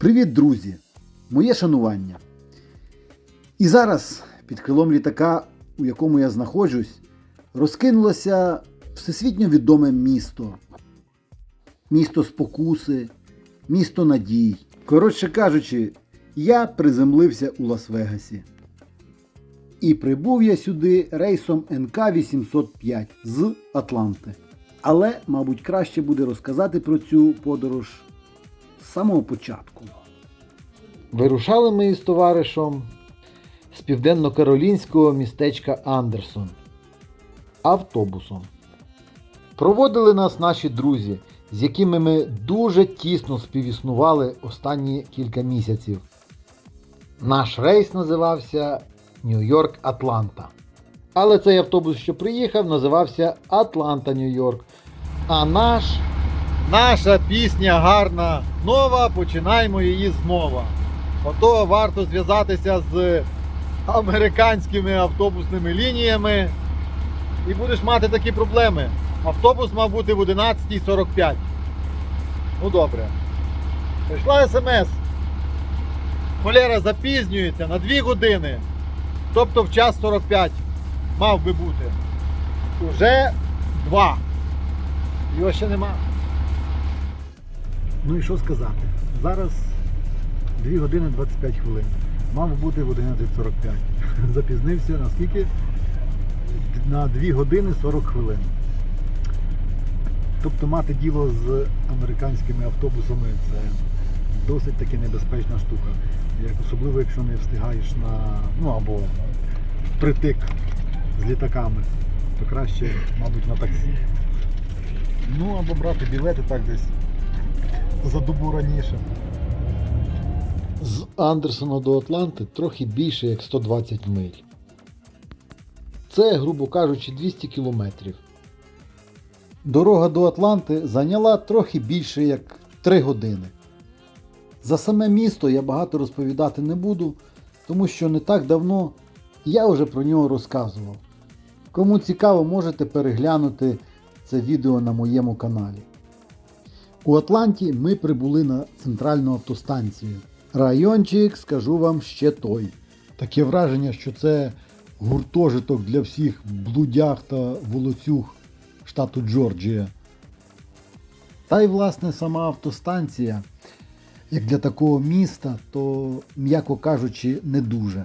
Привіт, друзі! Моє шанування. І зараз під крилом літака, у якому я знаходжусь, розкинулося всесвітньо відоме місто. Місто спокуси, місто надій. Коротше кажучи, я приземлився у Лас-Вегасі. І прибув я сюди рейсом НК-805 з Атланти. Але, мабуть, краще буде розказати про цю подорож з самого початку. Вирушали ми із товаришем з південно-каролінського містечка Андерсон автобусом. Проводили нас наші друзі, з якими ми дуже тісно співіснували останні кілька місяців. Наш рейс називався Нью-Йорк Атланта. Але цей автобус, що приїхав, називався Атланта Нью-Йорк. А наш Наша пісня гарна, нова, починаємо її знову. Ото варто зв'язатися з американськими автобусними лініями і будеш мати такі проблеми. Автобус мав бути в 11.45. Ну добре. Прийшла смс. Холера запізнюється на 2 години. Тобто в час 45 мав би бути. Уже 2. Його ще нема. Ну і що сказати? Зараз 2 години 25 хвилин. Мав бути в 11.45. Запізнився на скільки? На 2 години 40 хвилин. Тобто мати діло з американськими автобусами це досить таки небезпечна штука. Як, особливо якщо не встигаєш на. ну або впритик з літаками, то краще, мабуть, на таксі. Ну або брати білети так десь за добу раніше. З Андерсона до Атланти трохи більше як 120 миль. Це, грубо кажучи, 200 кілометрів. Дорога до Атланти зайняла трохи більше як 3 години. За саме місто я багато розповідати не буду, тому що не так давно я вже про нього розказував. Кому цікаво, можете переглянути це відео на моєму каналі. У Атланті ми прибули на центральну автостанцію. Райончик, скажу вам, ще той. Таке враження, що це гуртожиток для всіх блудях та волоцюг штату Джорджія. Та й власне сама автостанція, як для такого міста, то, м'яко кажучи, не дуже.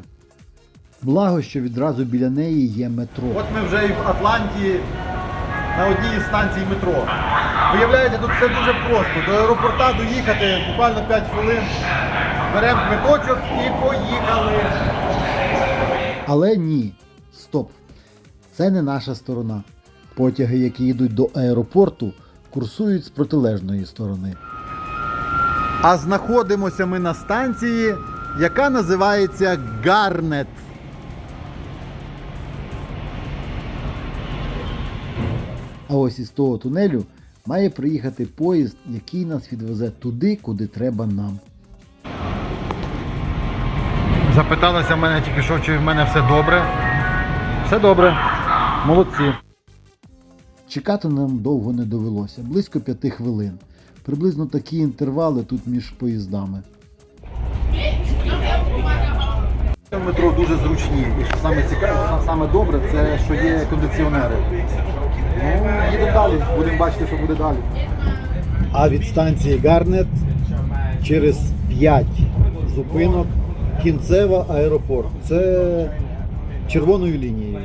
Благо, що відразу біля неї є метро. От ми вже і в Атланті на одній із станцій метро. Виявляєте, тут все дуже просто. До аеропорта доїхати буквально 5 хвилин. Беремо квиточок і поїхали. Але ні, стоп. Це не наша сторона. Потяги, які йдуть до аеропорту, курсують з протилежної сторони. А знаходимося ми на станції, яка називається Гарнет. А ось із того тунелю має приїхати поїзд, який нас відвезе туди, куди треба нам. Запиталася мене тільки що, чи в мене все добре. Все добре. Молодці. Чекати нам довго не довелося, близько п'яти хвилин. Приблизно такі інтервали тут між поїздами. Метро дуже зручні. І що саме цікаве, саме добре, це що є кондиціонери. Ну, їдемо далі, будемо бачити, що буде далі. А від станції Гарнет через 5 зупинок кінцева аеропорт. Це червоною лінією.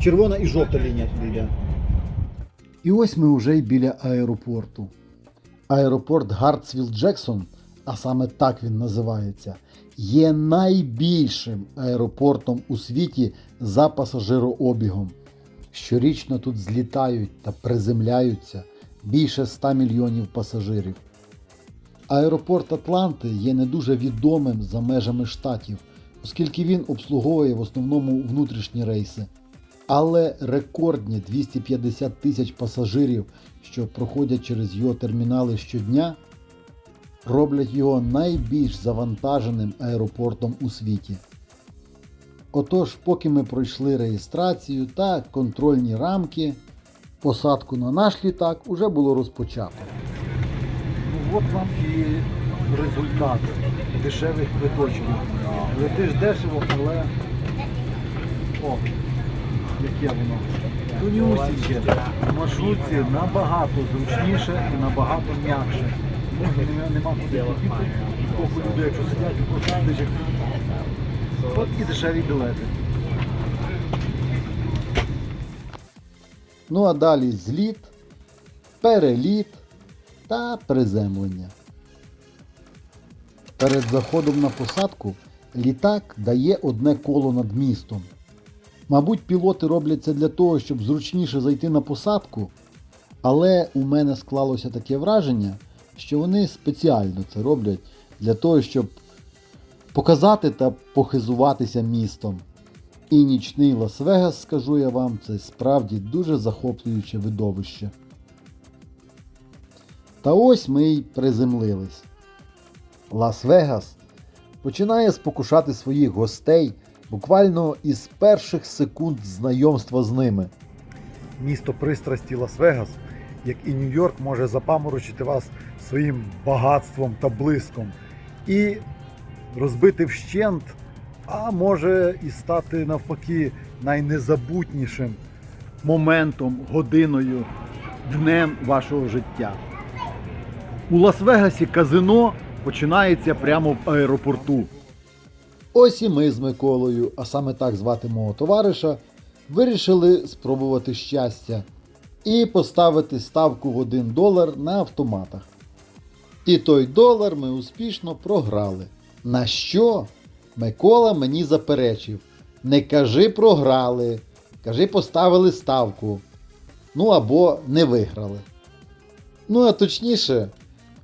Червона і жовта лінія туди йде. І ось ми вже й біля аеропорту. Аеропорт Гартсвіл Джексон, а саме так він називається, є найбільшим аеропортом у світі за пасажирообігом. Щорічно тут злітають та приземляються більше 100 мільйонів пасажирів. Аеропорт Атланти є не дуже відомим за межами штатів, оскільки він обслуговує в основному внутрішні рейси. Але рекордні 250 тисяч пасажирів, що проходять через його термінали щодня, роблять його найбільш завантаженим аеропортом у світі. Отож, поки ми пройшли реєстрацію та контрольні рамки, посадку на наш літак уже було розпочато. Ну от вам і результат. результату дешевих квиточків. Летиш дешево, але о, яке воно. Тонюсіньке. В маршрутці набагато зручніше і набагато м'якше. Нема- куди хотіти. Скільки людей, якщо сидять, сидять. От і дешеві білети. Ну а далі зліт, переліт та приземлення. Перед заходом на посадку літак дає одне коло над містом. Мабуть, пілоти роблять це для того, щоб зручніше зайти на посадку, але у мене склалося таке враження, що вони спеціально це роблять для того, щоб показати та похизуватися містом. І нічний Лас-Вегас, скажу я вам, це справді дуже захоплююче видовище. Та ось ми й приземлились. Лас-Вегас починає спокушати своїх гостей буквально із перших секунд знайомства з ними. Місто пристрасті Лас-Вегас, як і Нью-Йорк, може запаморочити вас своїм багатством та блиском і розбити вщент, а може і стати навпаки найнезабутнішим моментом, годиною, днем вашого життя. У Лас-Вегасі казино починається прямо в аеропорту. Ось і ми з Миколою, а саме так звати мого товариша, вирішили спробувати щастя і поставити ставку в 1 долар на автоматах. І той долар ми успішно програли. На що? Микола мені заперечив. Не кажи програли, кажи поставили ставку. Ну або не виграли. Ну а точніше,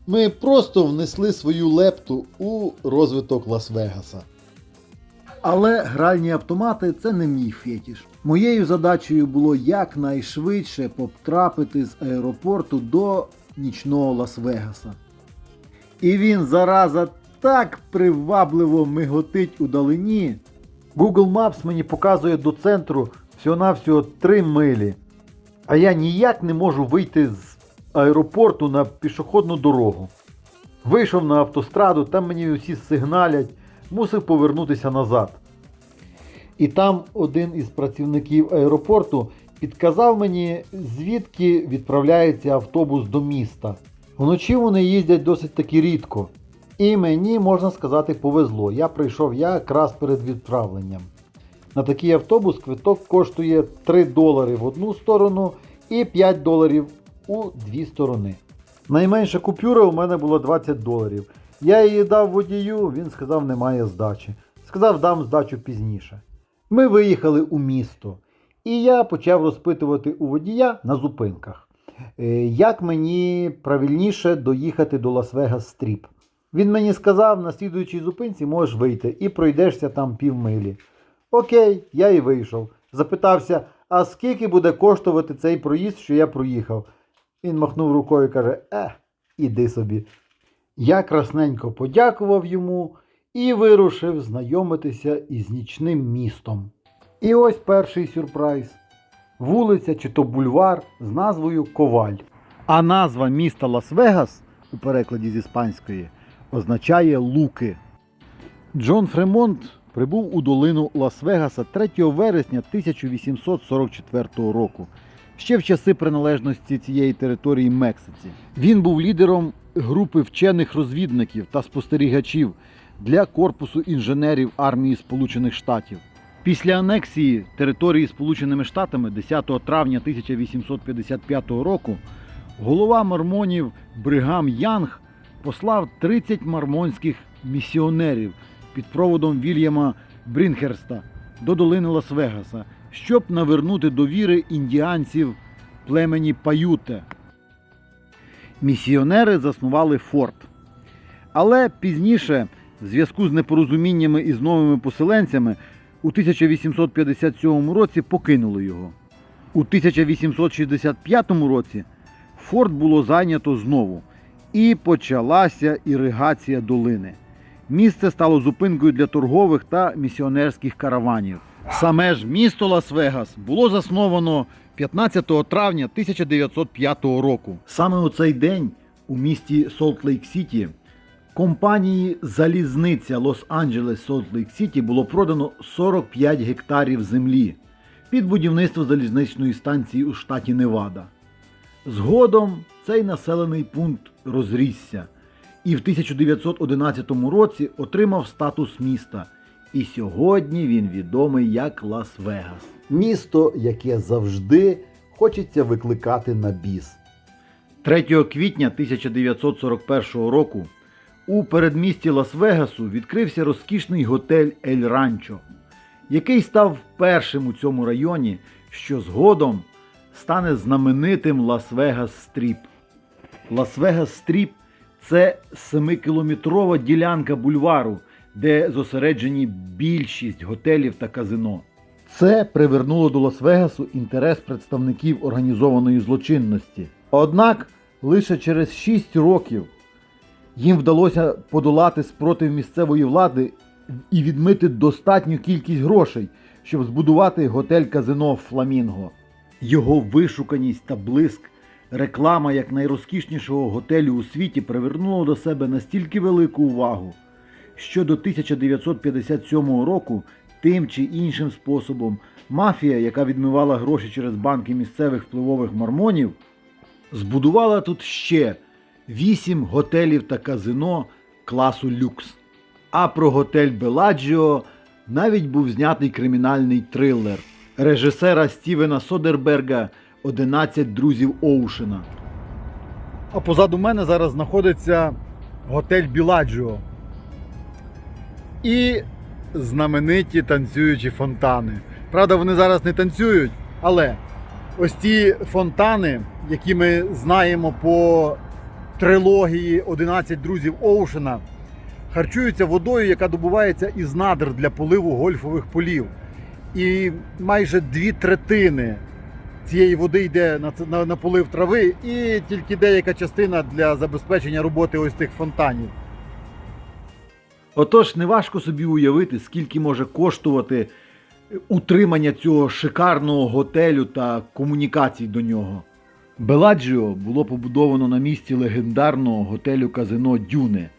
ми просто внесли свою лепту у розвиток Лас-Вегаса. Але гральні автомати це не мій фетіш. Моєю задачею було якнайшвидше потрапити з аеропорту до нічного Лас-Вегаса. І він зараза так привабливо миготить у далині. Google Maps мені показує до центру всього-навсього 3 милі. А я ніяк не можу вийти з аеропорту на пішохідну дорогу. Вийшов на автостраду, там мені усі сигналять, мусив повернутися назад. І там один із працівників аеропорту підказав мені, звідки відправляється автобус до міста. Вночі вони їздять досить таки рідко. І мені, можна сказати, повезло. Я прийшов якраз перед відправленням. На такий автобус квиток коштує 3 долари в одну сторону і 5 доларів у дві сторони. Найменша купюра у мене була 20 доларів. Я її дав водію, він сказав, немає здачі. Сказав, дам здачу пізніше. Ми виїхали у місто, і я почав розпитувати у водія на зупинках, е, як мені правильніше доїхати до Лас-Вегас Стріп. Він мені сказав, на слідуючій зупинці можеш вийти і пройдешся там півмилі. Окей, я і вийшов. Запитався, а скільки буде коштувати цей проїзд, що я проїхав? Він махнув рукою і каже: Е, іди собі. Я красненько подякував йому і вирушив знайомитися із нічним містом. І ось перший сюрприз. Вулиця чи то бульвар з назвою Коваль. А назва міста Лас-Вегас у перекладі з іспанської означає луки. Джон Фремонт прибув у долину Лас-Вегаса 3 вересня 1844 року, ще в часи приналежності цієї території Мексиці. Він був лідером групи вчених розвідників та спостерігачів для корпусу інженерів армії Сполучених Штатів. Після анексії території Сполученими Штатами 10 травня 1855 року голова мормонів Бригам Янг послав 30 мормонських місіонерів під проводом Вільяма Брінхерста до долини Лас-Вегаса, щоб навернути до віри індіанців племені Паюте. Місіонери заснували форт. Але пізніше, в зв'язку з непорозуміннями із новими поселенцями, у 1857 році покинули його. У 1865 році форт було зайнято знову, і почалася іригація долини. Місце стало зупинкою для торгових та місіонерських караванів. Саме ж місто Лас-Вегас було засновано 15 травня 1905 року. Саме у цей день у місті Солт-Лейк Сіті Компанії Залізниця Лос-Анджелес Солт Лейк Сіті було продано 45 гектарів землі під будівництво залізничної станції у штаті Невада. Згодом цей населений пункт розрісся і в 1911 році отримав статус міста. І сьогодні він відомий як Лас-Вегас. Місто, яке завжди хочеться викликати на біс. 3 квітня 1941 року у передмісті Лас-Вегасу відкрився розкішний готель Ель Ранчо, який став першим у цьому районі, що згодом стане знаменитим Лас-Вегас Стріп. Лас-Вегас Стріп це 7-кілометрова ділянка бульвару, де зосереджені більшість готелів та казино. Це привернуло до Лас-Вегасу інтерес представників організованої злочинності. Однак лише через 6 років їм вдалося подолати спротив місцевої влади і відмити достатню кількість грошей, щоб збудувати готель казино Фламінго. Його вишуканість та блиск, реклама як найрозкішнішого готелю у світі привернуло до себе настільки велику увагу, що до 1957 року тим чи іншим способом мафія, яка відмивала гроші через банки місцевих впливових мормонів, збудувала тут ще вісім готелів та казино класу люкс. А про готель Беладжіо навіть був знятий кримінальний трилер режисера Стівена Содерберга «11 друзів Оушена. А позаду мене зараз знаходиться готель Біладжіо. І знамениті танцюючі фонтани. Правда, вони зараз не танцюють, але ось ті фонтани, які ми знаємо по трилогії 11 друзів Оушена, харчуються водою, яка добувається із надр для поливу гольфових полів. І майже дві третини цієї води йде на, на, на полив трави, і тільки деяка частина для забезпечення роботи ось цих фонтанів. Отож, неважко собі уявити, скільки може коштувати утримання цього шикарного готелю та комунікацій до нього. Беладжіо було побудовано на місці легендарного готелю казино Дюне,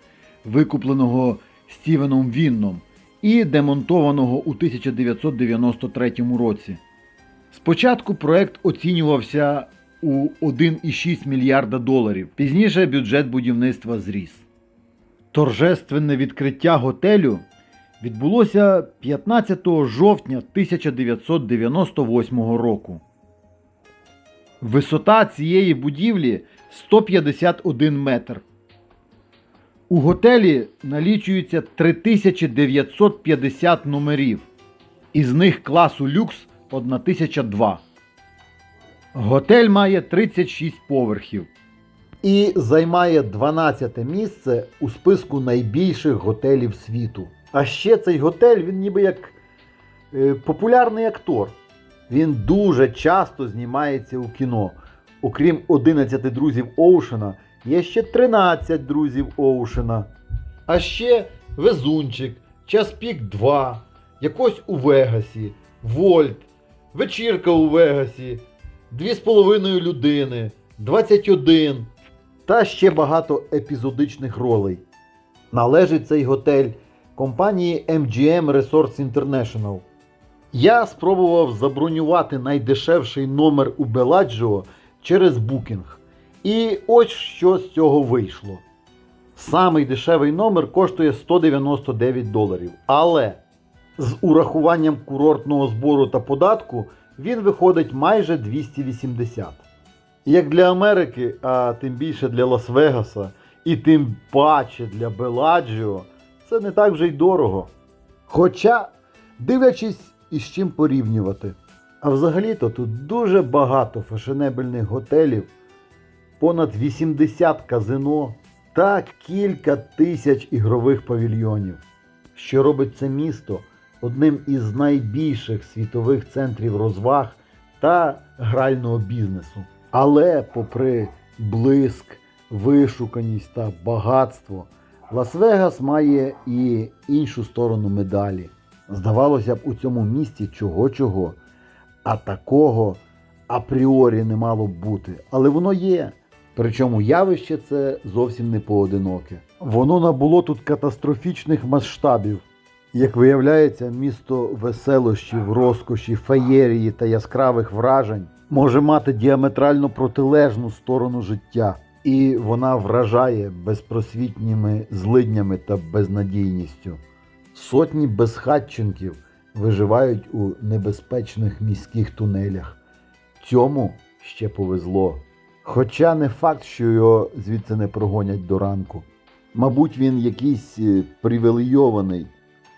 викупленого Стівеном Вінном і демонтованого у 1993 році. Спочатку проект оцінювався у 1,6 мільярда доларів. Пізніше бюджет будівництва зріс. Торжественне відкриття готелю відбулося 15 жовтня 1998 року. Висота цієї будівлі 151 метр. У готелі налічується 3950 номерів, із них класу люкс 1002. Готель має 36 поверхів і займає 12 місце у списку найбільших готелів світу. А ще цей готель він ніби як е, популярний актор. Він дуже часто знімається у кіно. Окрім 11 друзів Оушена, є ще 13 друзів Оушена. А ще Везунчик, Час Пік 2, якось у Вегасі, Вольт, Вечірка у Вегасі, Дві з половиною людини, 21 та ще багато епізодичних ролей. Належить цей готель компанії MGM Resorts International. Я спробував забронювати найдешевший номер у Беладжіо через букінг. І ось що з цього вийшло. Самий дешевий номер коштує 199 доларів. Але з урахуванням курортного збору та податку він виходить майже 280. Як для Америки, а тим більше для Лас-Вегаса, і тим паче для Беладжіо, це не так вже й дорого. Хоча, дивлячись із чим порівнювати. А взагалі-то тут дуже багато фешенебельних готелів, понад 80 казино та кілька тисяч ігрових павільйонів, що робить це місто одним із найбільших світових центрів розваг та грального бізнесу. Але, попри блиск, вишуканість та багатство, Лас-Вегас має і іншу сторону медалі. Здавалося б, у цьому місті чого-чого, а такого апріорі не мало б бути. Але воно є. Причому явище це зовсім не поодиноке. Воно набуло тут катастрофічних масштабів. Як виявляється, місто веселощів, розкоші, феєрії та яскравих вражень може мати діаметрально протилежну сторону життя, і вона вражає безпросвітніми злиднями та безнадійністю. Сотні безхатченків виживають у небезпечних міських тунелях. Цьому ще повезло. Хоча не факт, що його звідси не прогонять до ранку. Мабуть, він якийсь е, привілейований,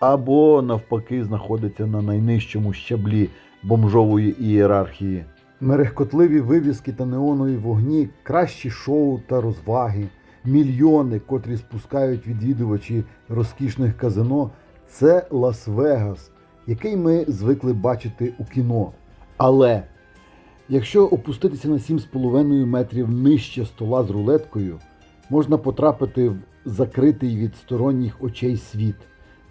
або навпаки знаходиться на найнижчому щаблі бомжової ієрархії. Мерехкотливі вивіски та неонові вогні, кращі шоу та розваги, мільйони, котрі спускають відвідувачі розкішних казино, це Лас-Вегас, який ми звикли бачити у кіно. Але якщо опуститися на 7,5 метрів нижче стола з рулеткою, можна потрапити в закритий від сторонніх очей світ,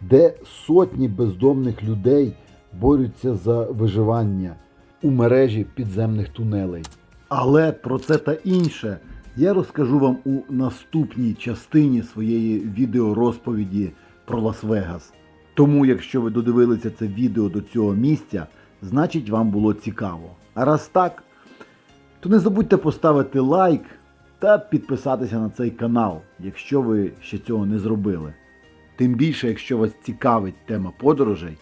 де сотні бездомних людей борються за виживання у мережі підземних тунелей. Але про це та інше я розкажу вам у наступній частині своєї відеорозповіді про Лас-Вегас. Тому, якщо ви додивилися це відео до цього місця, значить вам було цікаво. А раз так, то не забудьте поставити лайк та підписатися на цей канал, якщо ви ще цього не зробили. Тим більше, якщо вас цікавить тема подорожей,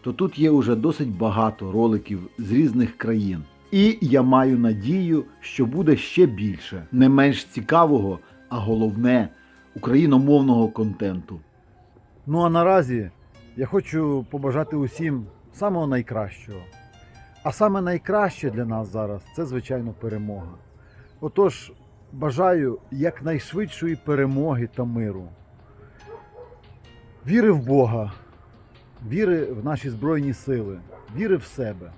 то тут є уже досить багато роликів з різних країн. І я маю надію, що буде ще більше, не менш цікавого, а головне україномовного контенту. Ну а наразі я хочу побажати усім самого найкращого. А саме найкраще для нас зараз це, звичайно, перемога. Отож, бажаю якнайшвидшої перемоги та миру. Віри в Бога, віри в наші Збройні сили, віри в себе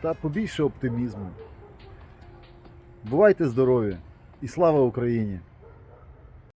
та побільше оптимізму. Бувайте здорові і слава Україні!